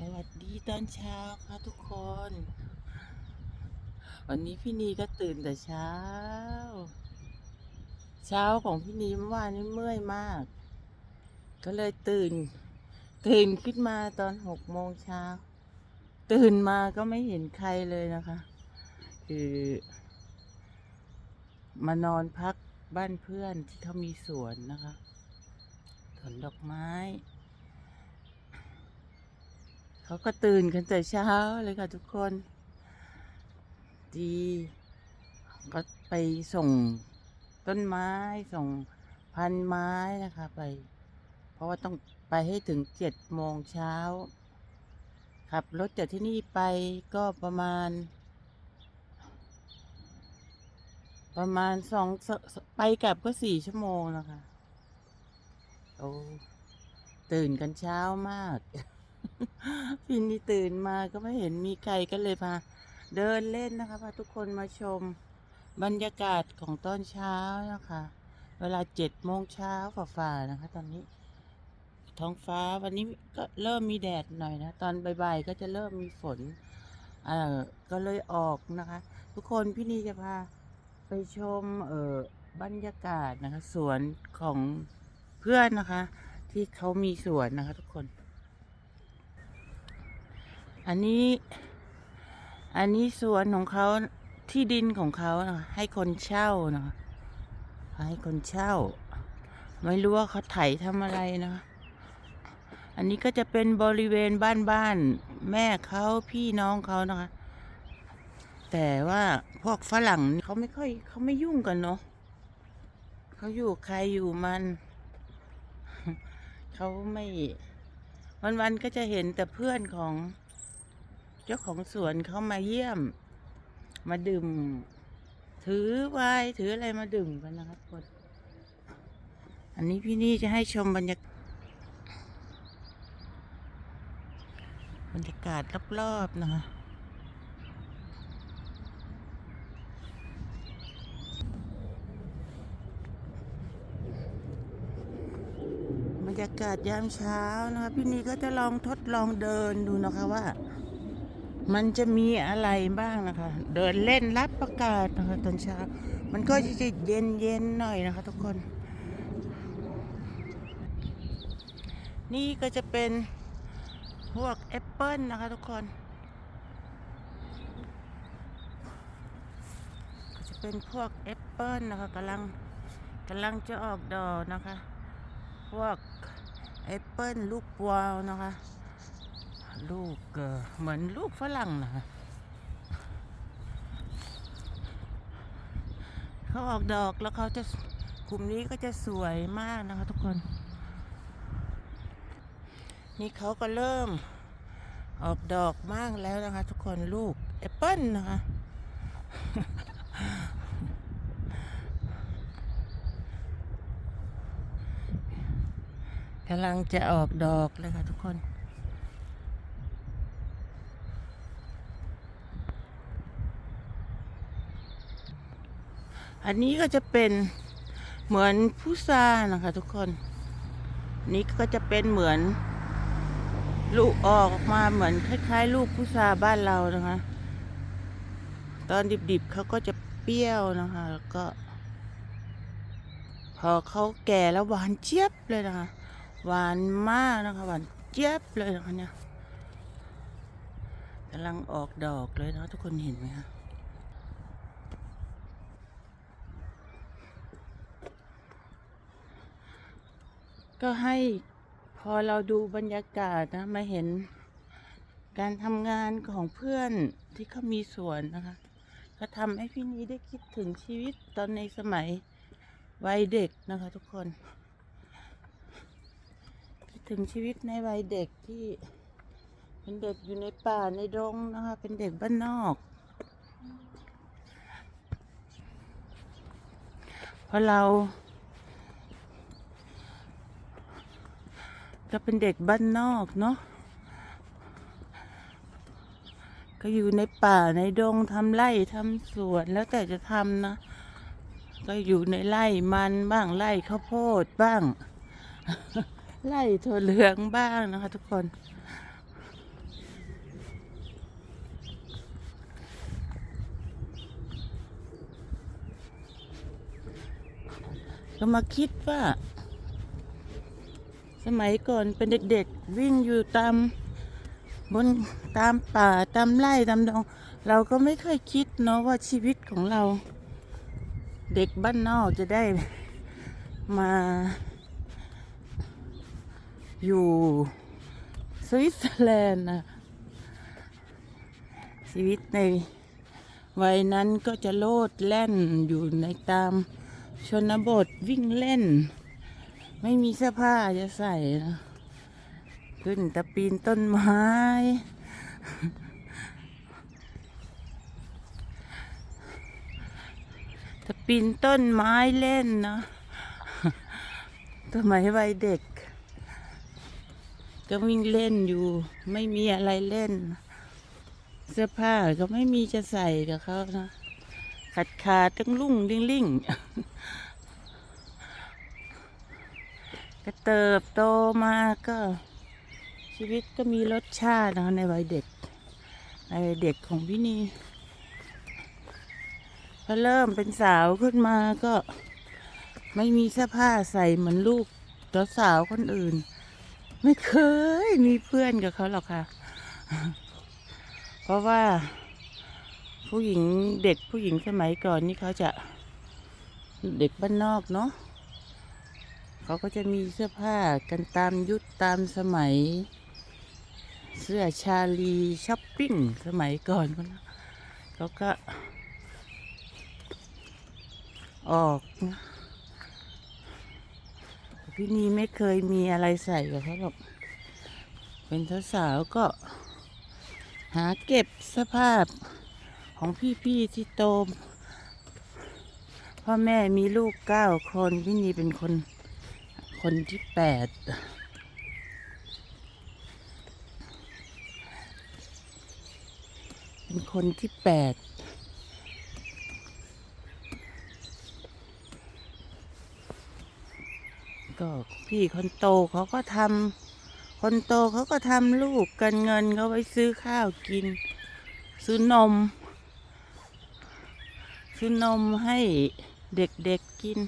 สวัสดีตอนเช้าค่ะทุกคน วันนี้พี่นีก็ตื่นแต่เช้า เช้าของพี่นีเมื่อวานนี้เมื่อยมาก ก็เลยตื่น ตื่นขึ้นมาตอนหกโมงเช้า ตื่นมาก็ไม่เห็นใครเลยนะคะ คือมานอนพักบ้านเพื่อนที่เขามีสวนนะคะสวนดอกไม้ เขาก็ตื่นกันแต่เช้าเลยค่ะทุกคน ดี ก็ไปส่งต้นไม้ส่งพันไม้นะคะไป เพราะว่าต้องไปให้ถึงเจ็ดโมงเช้าขับรถจากที่นี่ไปก็ประมาณ ประมาณสองสไปกลับก็สี่ชั่วโมงนะคะโอ้ตื่นกันเช้ามาก พี่นี่ตื่นมาก็ไม่เห็นมีใครก็เลยพาเดินเล่นนะคะพาทุกคนมาชมบรรยากาศของตอนเช้านะคะ เวลาเจ็ดโมงเช้าฝ่าๆนะคะ ตอนนี้ ท้องฟ้าวันนี้ก็เริ่มมีแดดหน่อยนะ ตอนบ่ายๆก็จะเริ่มมีฝนเอ่อก็เลยออกนะคะ ทุกคนพี่นีจะพาไปชมเอ่อบรรยากาศนะคะ สวนของเพื่อนนะคะ ที่เขามีสวนนะคะ ทุกคน อันนี้ อันนี้สวนของเขาที่ดินของเขาให้คนเช่าเนะคะให้คนเช่า ไม่รู้ว่าเขาไถทำอะไรนะคะอันนี้ก็จะเป็นบริเวณบ้านบ้านๆแม่เขาพี่น้องเขานะคะ แต่ว่าพวกฝรั่งเขาไม่ค่อยเขาไม่ยุ่งกันเนาะเขาอยู่ใครอยู่มัน เขาไม่วันๆก็จะเห็นแต่เพื่อนของ เจ้าของสวนเขามาเยี่ยม มาดื่ม ถือวน์ถืออะไรมาดื่มกันนะครับคนอันนี้พี่นี่จะให้ชมบรรยากาศบรรยากาศรอบๆนะคะบรรยากาศยามเช้านะคะพี่นีก็จะลองทดลองเดินดูนะคะว่า มันจะมีอะไรบ้างนะคะ เดินเล่นรับประกาศนะคะตอนเช้า มันก็จะเย็นเย็นๆหน่อยนะคะ ทุกคน นี่ก็จะเป็นพวกแอปเปิลนะคะทุกคน ก็จะเป็นพวกแอปเปิลนะคะกำลังกำลังจะออกดอกนะคะ พวกแอปเปิลลูกวาวนะคะ ลูกเหมือนลูกฝรั่งนะคะเขาออกดอกแล้วเขาจะกลุ่มนี้ก็จะสวยมากนะคะทุกคน นี่เขาก็เริ่มออกดอกมากแล้วนะคะ ทุกคนลูกแอปเปิลนะคะกำลังจะออกดอกเลยค่ะทุกคน อันนี้ก็จะเป็นเหมือนพุทรานะคะทุกคน นี่ก็จะเป็นเหมือน ลูกออกมาเหมือนคล้ายๆ ลูกพุทราบ้านเรานะคะ ตอนดิบๆเขาก็จะเปรี้ยวนะคะ แล้วก็ พอเขาแก่แล้วหวานเจี๊ยบเลยนะคะ หวานมากนะคะ หวานเจี๊ยบเลยนะคะเนี่ยกำลังออกดอกเลยนะทุกคนเห็นไหมคะ ก็ให้พอเราดูบรรยากาศนะมาเห็นการทำงานของเพื่อนที่เขามีสวนนะคะ ก็ทำให้พี่นี้ได้คิดถึงชีวิตตอนในสมัยวัยเด็กนะคะทุกคน คิดถึงชีวิตในวัยเด็กที่เป็นเด็กอยู่ในป่าในดงนะคะ เป็นเด็กบ้านนอกเพราะเรา ก็เป็นเด็กบ้านนอกเนาะก็อยู่ในป่าในดงทำไร่ทำสวนแล้วแต่จะทำนะ ก็อยู่ในไร่มันบ้างไร่ข้าวโพดบ้าง ไร่ถั่วเหลืองบ้างนะคะ ทุกคนก็มาคิดว่า สมัยก่อนเป็นเด็กๆ วิ่งอยู่ตามบนตามป่าตามไร่ตามดงเราก็ไม่เคยคิดเนาะว่าชีวิตของเรา เด็กบ้านนอกจะได้มา อยู่สวิตเซอร์แลนด์นะชีวิตในวัยนั้นก็จะโลดแล่นอยู่ในตามชนบทวิ่งเล่น ไม่มีเสื้อผ้าจะใส่นะขึ้นตะปีนต้นไม้ ตะปีนต้นไม้เล่นนะสมัยวัยเด็ก ก็วิ่งเล่นอยู่ ไม่มีอะไรเล่น เสื้อผ้าก็ไม่มีจะใส่กับเขานะขาดขาดตั้งลุ่งดิ้งลิ่ง ก็เติบโตมาก็ชีวิตก็มีรสชาตินะในวัยเด็ก ในวัยเด็กของพี่นีพอเริ่มเป็นสาวขึ้นมาก็ ไม่มีเสื้อผ้าใส่เหมือนลูกตัวสาวคนอื่น ไม่เคยมีเพื่อนกับเขาหรอกค่ะ เพราะว่า ผู้หญิงเด็กผู้หญิงสมัยก่อนนี่เขาจะเด็กบ้านนอกเนาะ เขาก็จะมีเสื้อผ้ากันตามยุคตามสมัย เสื้อชาลีช้อปปิ้งสมัยก่อนเขาก็ ออกนะพี่นีไม่เคยมีอะไรใส่กับเขาหรอกเป็นสาวๆก็หาเก็บสภาพของพี่ๆที่โตพ่อแม่มีลูกเก้าคน พี่นีเป็นคน คนที่แปดเป็นคนที่แปดก็พี่คนโตเขาก็ทำคนโตเขาก็ทำลูกกันเงินเขาไว้ซื้อข้าวกิน ซื้อนม ซื้อนมให้เด็กๆกิน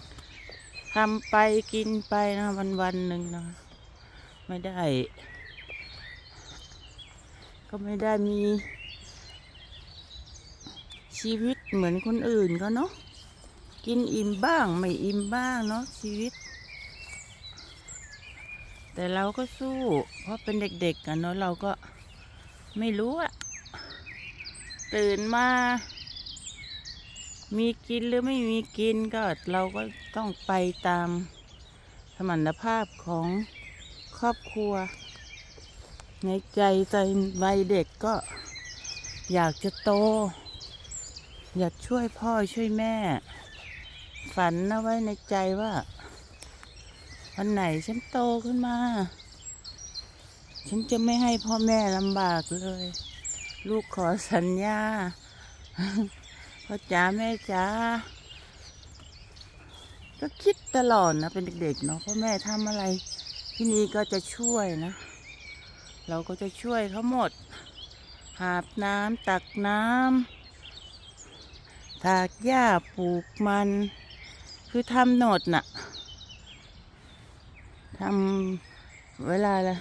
ทำไปกินไปนะวันวันหนึ่งนะไม่ได้ ก็ไม่ได้มี ชีวิตเหมือนคนอื่นเขาเนาะกินอิ่มบ้าง ไม่อิ่มบ้างเนาะชีวิต แต่เราก็สู้ เพราะเป็นเด็กๆกันเนาะเราก็ไม่รู้อะตื่นมา มีกินหรือไม่มีกินก็เราก็ต้องไปตามสมรรถภาพของครอบครัว ในใจใจวัยเด็กก็อยากจะโต อยากช่วยพ่อช่วยแม่ ฝันเอาไว้ในใจว่า วันไหนฉันโตขึ้นมา ฉันจะไม่ให้พ่อแม่ลำบากเลย ลูกขอสัญญา พ่อจ๋าแม่จ๋าก็คิดตลอดนะเป็นเด็กๆเนาะพ่อแม่ทำอะไรที่นี่ก็จะช่วยนะ เราก็จะช่วยเขาหมด หาบน้ำตักน้ำถากหญ้าปลูกมัน คือทำหนดน่ะทำเวลาละ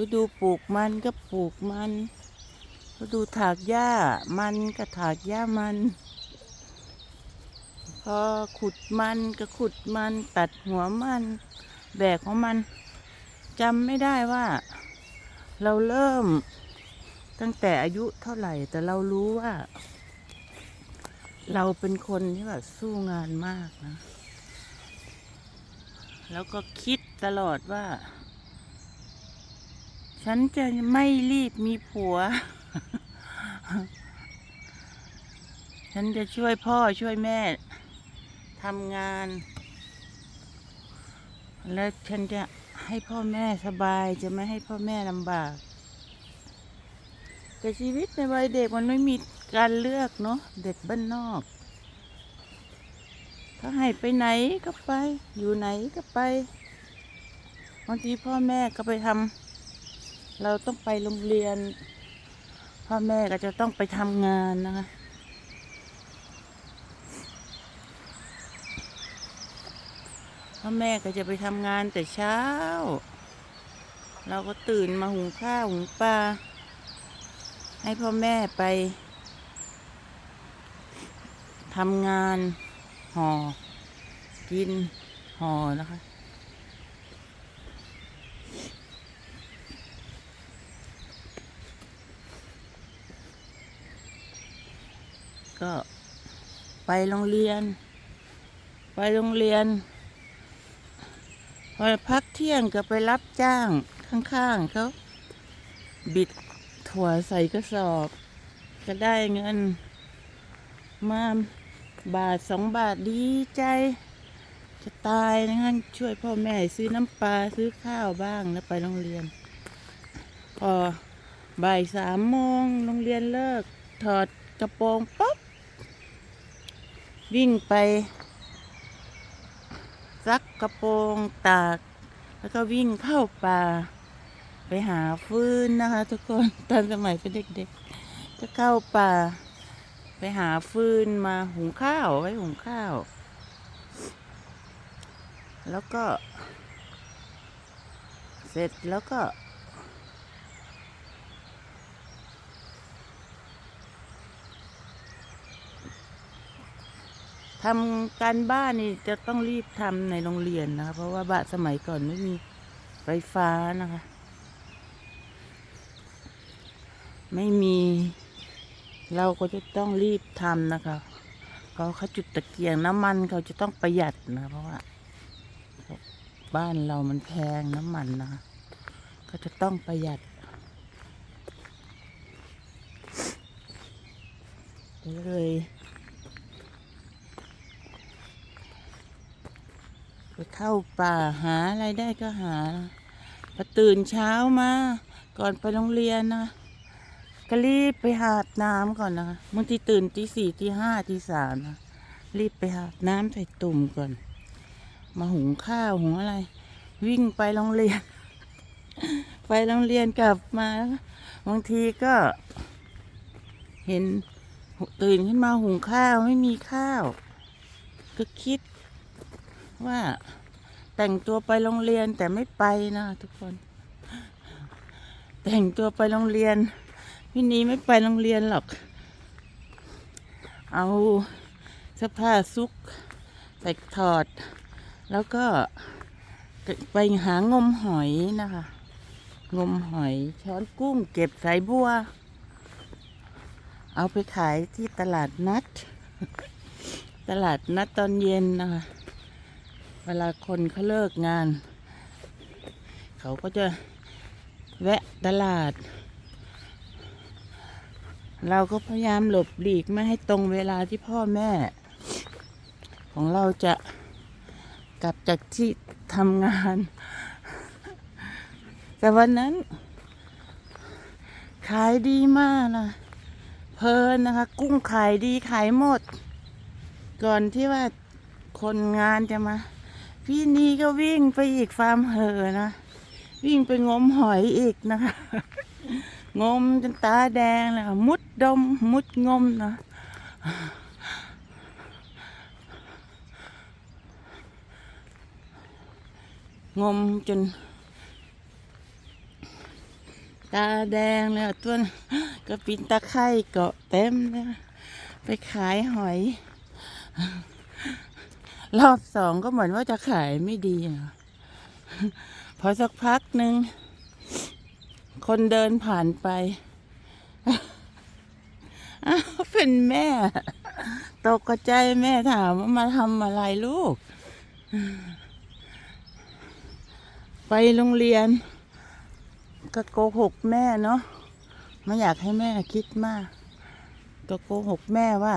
ฤดูปลูกมันก็ปลูกมัน ฤดูถากหญ้ามันก็ถากหญ้ามัน พอขุดมันก็ขุดมัน ตัดหัวมัน แบกของมันจำไม่ได้ว่า เราเริ่มตั้งแต่อายุเท่าไหร่ แต่เรารู้ว่า เราเป็นคนที่แบบสู้งานมากนะ แล้วก็คิดตลอดว่า ฉันจะไม่รีบมีผัว ฉันจะช่วยพ่อช่วยแม่ทำงาน แล้วฉันจะให้พ่อแม่สบายจะไม่ให้พ่อแม่ลำบาก แต่ชีวิตในวัยเด็กมันไม่มีการเลือกเนาะเด็กบ้านนอกเขาให้ไปไหนก็ไป อยู่ไหนก็ไปบางทีพ่อแม่ก็ไปทำเราต้องไปโรงเรียน พ่อแม่ก็จะต้องไปทำงานนะคะ พ่อแม่ก็จะไปทำงานแต่เช้า เราก็ตื่นมาหุงข้าวหุงปลาให้พ่อแม่ไปทำงานห่อกินห่อนะคะ ก็ไปโรงเรียน ไปโรงเรียน พอพักเที่ยงก็ไปรับจ้างข้างๆเขาบิดถั่วใส่กระสอบ ก็ได้เงิน มาบาทสองบาทดีใจ จะตายนะคะช่วยพ่อแม่ซื้อน้ำปลาซื้อข้าวบ้างแล้วไปโรงเรียน พอบ่ายสามโมงโรงเรียนเลิก ถอดกระโปรงปุ๊บ วิ่งไปซักกระโปรงตาก แล้วก็วิ่งเข้าป่า ไปหาฟืนนะคะ ทุกคนตอนสมัยเป็นเด็กๆก็เข้าป่า ไปหาฟืนมาหุงข้าวไว้หุงข้าว แล้วก็ เสร็จแล้วก็ ทำการบ้านนี่จะต้องรีบทำในโรงเรียนนะคะ เพราะว่าบ้านสมัยก่อนไม่มีไฟฟ้านะคะ ไม่มี เราก็จะต้องรีบทำนะคะเพราะเขาจุดตะเกียงน้ำมันเขาจะต้องประหยัดนะเพราะว่า บ้านเรามันแพงน้ำมันนะคะก็จะต้องประหยัดเลย ไปเข้าป่าหาอะไรได้ก็หาพอตื่นเช้ามา ก่อนไปโรงเรียนนะก็รีบไปหาดน้ำก่อนนะคะบางทีตื่นตีสี่ตีห้าตีสามนะรีบไปหาดน้ำใส่ตุ่มก่อน มาหุงข้าวหุงอะไร วิ่งไปโรงเรียน ไปโรงเรียนกลับมาบางทีก็ เห็นตื่นขึ้นมาหุงข้าวไม่มีข้าว ก็คิด ว่าแต่งตัวไปโรงเรียนแต่ไม่ไปนะทุกคน แต่งตัวไปโรงเรียนพี่นี้ไม่ไปโรงเรียนหรอก เอาเสื้อผ้าซุกใส่ถอด แล้วก็ไปหางมหอยนะคะ งมหอยช้อนกุ้งเก็บสายบัว เอาไปขายที่ตลาดนัด ตลาดนัดตอนเย็นนะคะ เวลาคนเขาเลิกงาน เขาก็จะแวะตลาด เราก็พยายามหลบหลีกไม่ให้ตรงเวลาที่พ่อแม่ ของเราจะกลับจากที่ทำงาน แต่วันนั้น ขายดีมากนะเพลินนะคะ กุ้งขายดีขายหมด ก่อนที่ว่าคนงานจะมา พี่นีก็วิ่งไปอีกฟาร์มเหอนะ วิ่งไปงมหอยอีกนะคะ งมจนตาแดงเลยมุดดมมุดงมนะงมจน ตาแดงเลยตัวก็ปินตะไคร่เกาะเต็มเลยไปขายหอย รอบสองก็เหมือนว่าจะขายไม่ดีนะพอสักพักหนึ่ง คนเดินผ่านไป เป็นแม่ ตกใจแม่ถามว่ามาทำอะไรลูก ไปโรงเรียน ก็โกหกแม่เนาะไม่อยากให้แม่คิดมาก ก็โกหกแม่ว่า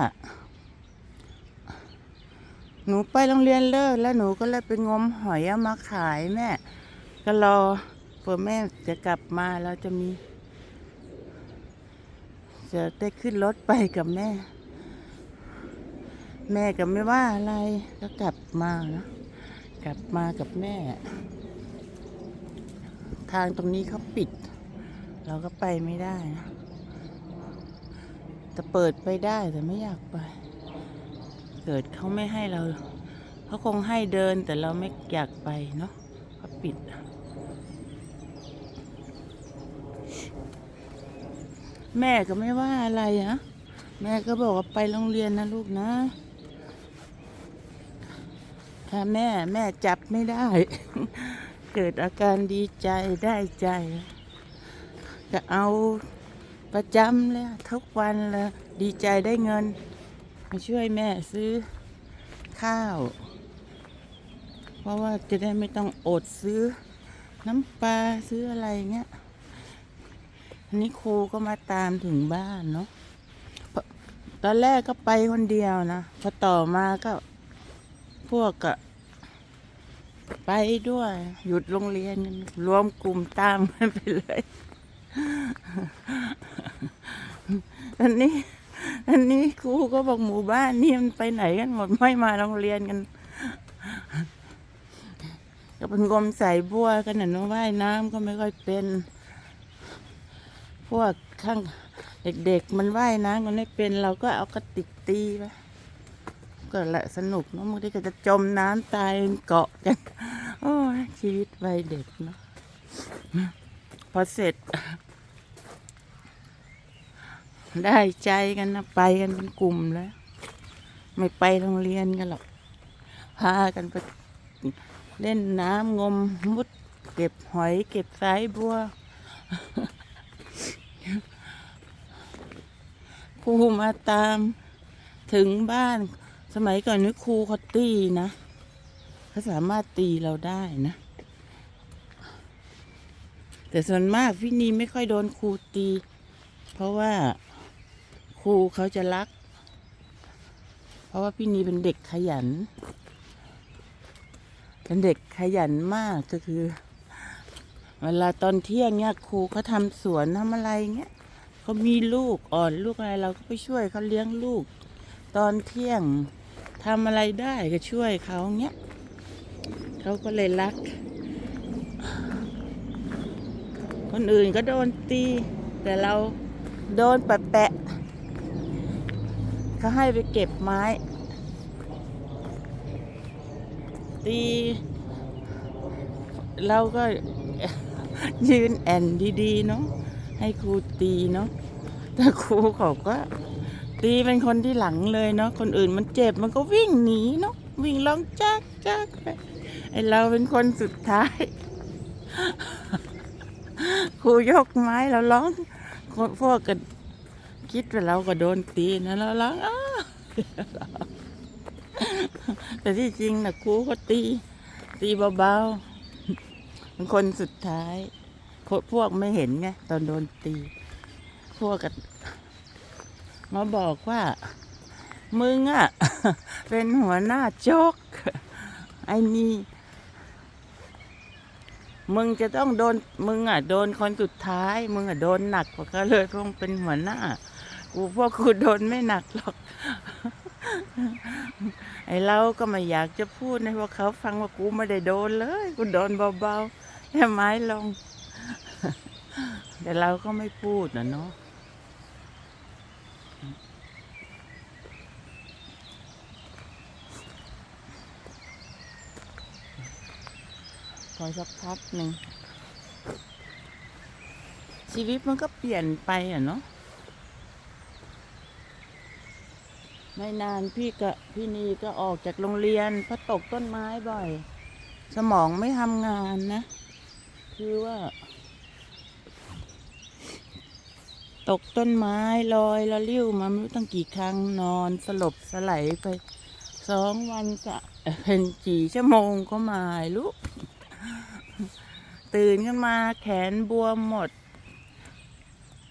หนูไปโรงเรียนเลิกแล้วหนูก็เลยไปงมหอยเอามาขายแม่ ก็รอเพื่อแม่จะกลับมาแล้วจะมี จะได้ขึ้นรถไปกับแม่ แม่ก็ไม่ว่าอะไรก็กลับมานะกลับมากับแม่ ทางตรงนี้เขาปิด เราก็ไปไม่ได้นะแต่เปิดไปได้แต่ไม่อยากไป เกิดเขาไม่ให้เราเขาคงให้เดินแต่เราไม่อยากไปเนาะเขาปิดแม่ก็ไม่ว่าอะไรอะแม่ก็บอกว่าไปโรงเรียนนะลูกนะถ้าแม่แม่จับไม่ได้ เกิดอาการดีใจได้ใจก็เอาประจำเลยทุกวันเลยดีใจได้เงิน มาช่วยแม่ซื้อข้าว เพราะว่าจะได้ไม่ต้องอดซื้อน้ำปลาซื้ออะไรเงี้ยอันนี้ครูก็มาตามถึงบ้านเนาะตอนแรกก็ไปคนเดียวนะพอต่อมาก็พวกก็ไปด้วย หยุดโรงเรียนรวมกลุ่มตามกันไปเลยอันนี้ อันนี้ครูก็บอกหมู่บ้านนี่มันไปไหนกันหมดไม่มาโรงเรียนกันก็เป็นงมใส่บัวกันนะน้องว่ายน้ำก็ไม่ค่อยเป็น พวกข้างเด็กๆ มันว่ายน้ำกันไม่เป็น เราก็เอากระติกตีไปก็แหละสนุกเนาะบางทีก็จะจมน้ำตายเกาะกันโอ้ชีวิตวัยเด็กเนาะพอเสร็จ ได้ใจกันนะไปกันเป็นกลุ่มแล้ว ไม่ไปโรงเรียนกันหรอก พากันไปเล่นน้ำงมมุด เก็บหอยเก็บสายบัว ครูมาตามถึงบ้าน สมัยก่อนนี่ครูเขาตีนะเขาสามารถตีเราได้นะ แต่ส่วนมากพี่นีไม่ค่อยโดนครูตี เพราะว่า ครูเขาจะรัก เพราะว่าพี่นีเป็นเด็กขยัน เป็นเด็กขยันมากก็คือ เวลาตอนเที่ยงเนี่ยครูเขาทำสวนทำอะไรเงี้ยเขามีลูกอ่อนลูกอะไรเราก็ไปช่วยเขาเลี้ยงลูก ตอนเที่ยงทำอะไรได้ก็ช่วยเขาเงี้ยเขาก็เลยรัก คนอื่นก็โดนตี แต่เราโดนปะแปะ เขาให้ไปเก็บไม้ ตีเราก็ยืนแอนดีๆเนาะให้ครูตีเนาะแต่ครูเขาก็ ตีเป็นคนที่หลังเลยเนาะคนอื่นมันเจ็บมันก็วิ่งหนีเนาะวิ่งร้องจักจักไปไอเราเป็นคนสุดท้าย ครูยกไม้เราร้องคนพวกก็ คิดว่าเราก็โดนตีนะเราร้องอ้าแต่ที่จริงนะครูก็ตี ตีเบาๆคนสุดท้ายพวกไม่เห็นไงตอนโดนตี พวกก็มาบอกว่า มึงอะเป็นหัวหน้าโจกไอ้นี่มึงจะต้องโดน มึงอะโดนคนสุดท้าย มึงอะโดนหนักกว่าเขาเลยเพราะมึงเป็นหัวหน้า กูพวกกูโดนไม่หนักหรอก ไอ้เราก็ไม่อยากจะพูดให้พวกเขาฟังว่ากูไม่ได้โดนเลย กูโดนเบาๆแค่ไม้ลง แต่เราก็ไม่พูดนะเนาะพอสักพักหนึ่งชีวิตมันก็เปลี่ยนไปอะเนาะ ไม่นานพี่ก็พี่นีก็ออกจากโรงเรียนเพราะตกต้นไม้บ่อย สมองไม่ทำงานนะ คือว่า ตกต้นไม้ลอยละลิ้วมาไม่รู้ตั้งกี่ครั้งนอนสลบสลายไปสองวันจะเป็นกี่ชั่วโมงก็ไมาลูกตื่นขึ้นมาแขนบวมหมด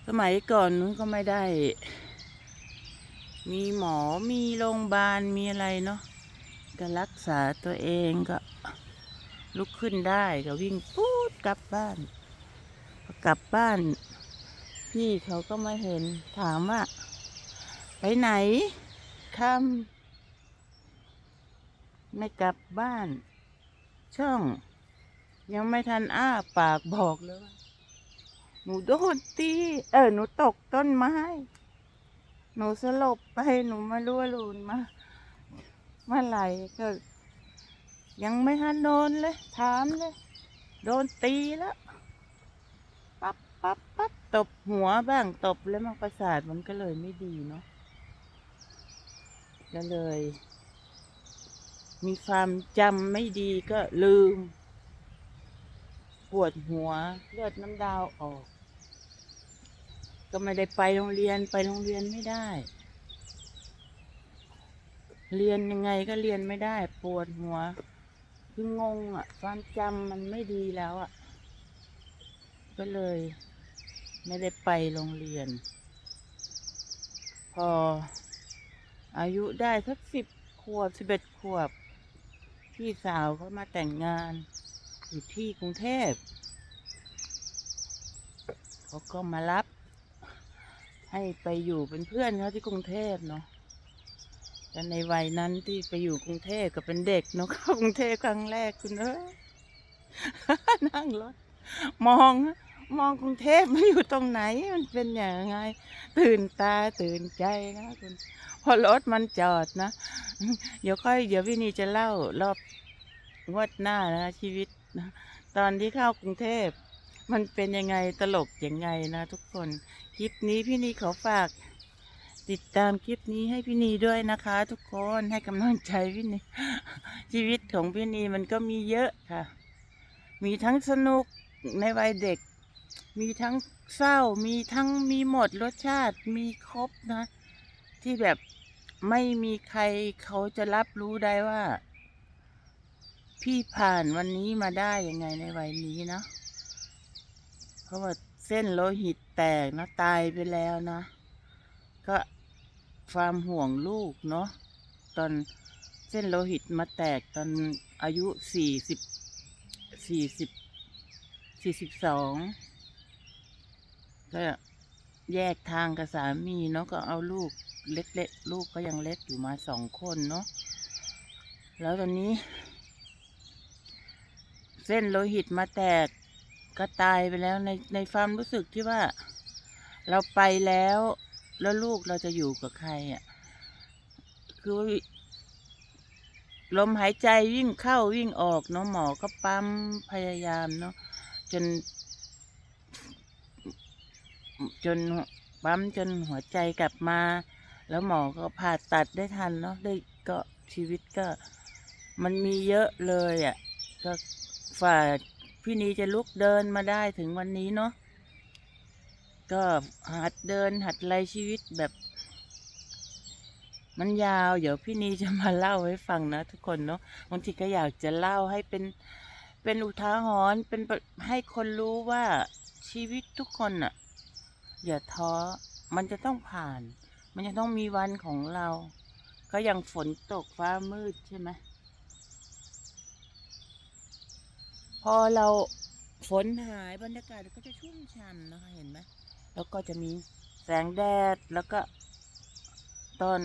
สมัยก่อนนู้นก็ไม่ได้ มีหมอมีโรงพยาบาลมีอะไรเนาะก็รักษาตัวเองก็ลุกขึ้นได้ก็วิ่งปูดกลับบ้านกลับบ้าน พี่เขาก็มาเห็นถามว่า ไปไหนค่ำไม่กลับบ้าน ช่อง ยังไม่ทันอ้าปากบอกเลยว่าหนูโดนตี เออหนูตกต้นไม้ หนูสลบไปหนูม่รู้ว่าหลุนมาเมื่อไหร่ก็ยังไม่ทันโดนเลย ถามเลย โดนตีแล้วปั๊บปั๊บปั๊บตบหัวบ้างตบแล้วมันประสาทมันก็เลยไม่ดีเนาะก็เลย มีความจำไม่ดีก็ลืม ปวดหัวเลือดน้ำดาวออก ก็ไม่ได้ไปโรงเรียนไปโรงเรียนไม่ได้ เรียนยังไงก็เรียนไม่ได้ ปวดหัว คืองงอะ ความจำมันไม่ดีแล้วอะ ก็เลย ไม่ได้ไปโรงเรียน พอ อายุได้สักสิบขวบสิบเอ็ดขวบ พี่สาวเขามาแต่งงาน อยู่ที่กรุงเทพเขาก็มารับ ให้ไปอยู่เป็นเพื่อนเขาที่กรุงเทพเนาะแต่ในวัยนั้นที่ไปอยู่กรุงเทพก็เป็นเด็กเนาะเข้ากรุงเทพครั้งแรกคุณเอ้ยนั่งรถมองมองกรุงเทพมันอยู่ตรงไหนมันเป็นอย่างไง ตื่นตาตื่นใจนะคุณพอรถมันจอดนะเดี๋ยวค่อยเดี๋ยวพี่นีจะเล่ารอบงวดหน้านะชีวิตนะตอนที่เข้ากรุงเทพมันเป็นยังไงตลกยังไงนะทุกคน คลิปนี้พี่นีขอฝาก ติดตามคลิปนี้ให้พี่นีด้วยนะคะ ทุกคนให้กำลังใจพี่นีชีวิตของพี่นีมันก็มีเยอะค่ะ มีทั้งสนุกในวัยเด็ก มีทั้งเศร้ามีทั้งมีหมดรสชาติมีครบนะ ที่แบบไม่มีใครเขาจะรับรู้ได้ว่า พี่ผ่านวันนี้มาได้ยังไงในวัยนี้เนาะเพราะว่า เส้นโลหิตแตกนะตายไปแล้วนะ ก็ความห่วงลูกเนาะตอนเส้นโลหิตมาแตกตอนอายุสี่สิบสี่สิบสี่สิบสองก็แยกทางกับสามีเนาะก็เอาลูกเล็กๆลูกก็ยังเล็กอยู่มาสองคนเนาะแล้วตอนนี้ เส้นโลหิตมาแตก ก็ตายไปแล้วในในความรู้สึกที่ว่า เราไปแล้ว แล้วลูกเราจะอยู่กับใครอะ คือลมหายใจวิ่งเข้าวิ่งออกเนาะหมอก็ปั๊มพยายามเนาะจน จนปั๊มจนหัวใจกลับมา แล้วหมอก็ผ่าตัดได้ทันเนาะได้ก็ชีวิตก็ มันมีเยอะเลยอะ ก็ฝ่า พี่นีจะลุกเดินมาได้ถึงวันนี้เนาะก็หัดเดินหัดไรชีวิตแบบ มันยาว เดี๋ยวพี่นีจะมาเล่าให้ฟังนะทุกคนเนาะบางทีก็อยากจะเล่าให้เป็นเป็นอุทาหรณ์เป็นให้คนรู้ว่าชีวิตทุกคนอะอย่าท้อมันจะต้องผ่าน มันจะต้องมีวันของเรา ก็อย่างฝนตกฟ้ามืดใช่ไหม พ อเราฝนหายบรรยากาศก็จะชุ่มฉ่ำนะคะเห็นไหมแล้วก็จะมีแสงแดดแล้วก็ตอน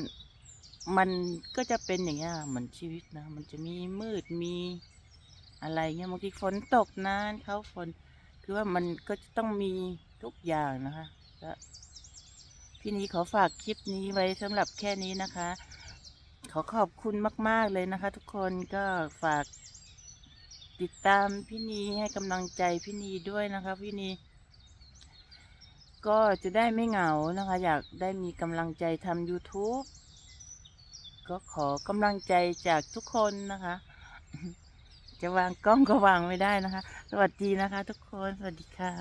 มันก็จะเป็นอย่างเงี้ยเหมือนชีวิตนะ มันจะมีมืดมีอะไรเงี้ยบางทีฝนตกนานเขาฝนคือว่ามันก็จะต้องมีทุกอย่างนะคะก็พี่นี้ขอฝากคลิปนี้ไว้สำหรับแค่นี้นะคะ ขอขอบคุณมาก ๆเลยนะคะ ทุกคนก็ฝาก ติดตามพี่นีให้กำลังใจพี่นีด้วยนะคะพี่นีก็จะได้ไม่เหงานะคะ อยากได้มีกำลังใจทำ YouTube ก็ขอกำลังใจจากทุกคนนะคะ จะวางกล้องก็วางไม่ได้นะคะ สวัสดีนะคะ ทุกคน สวัสดีค่ะ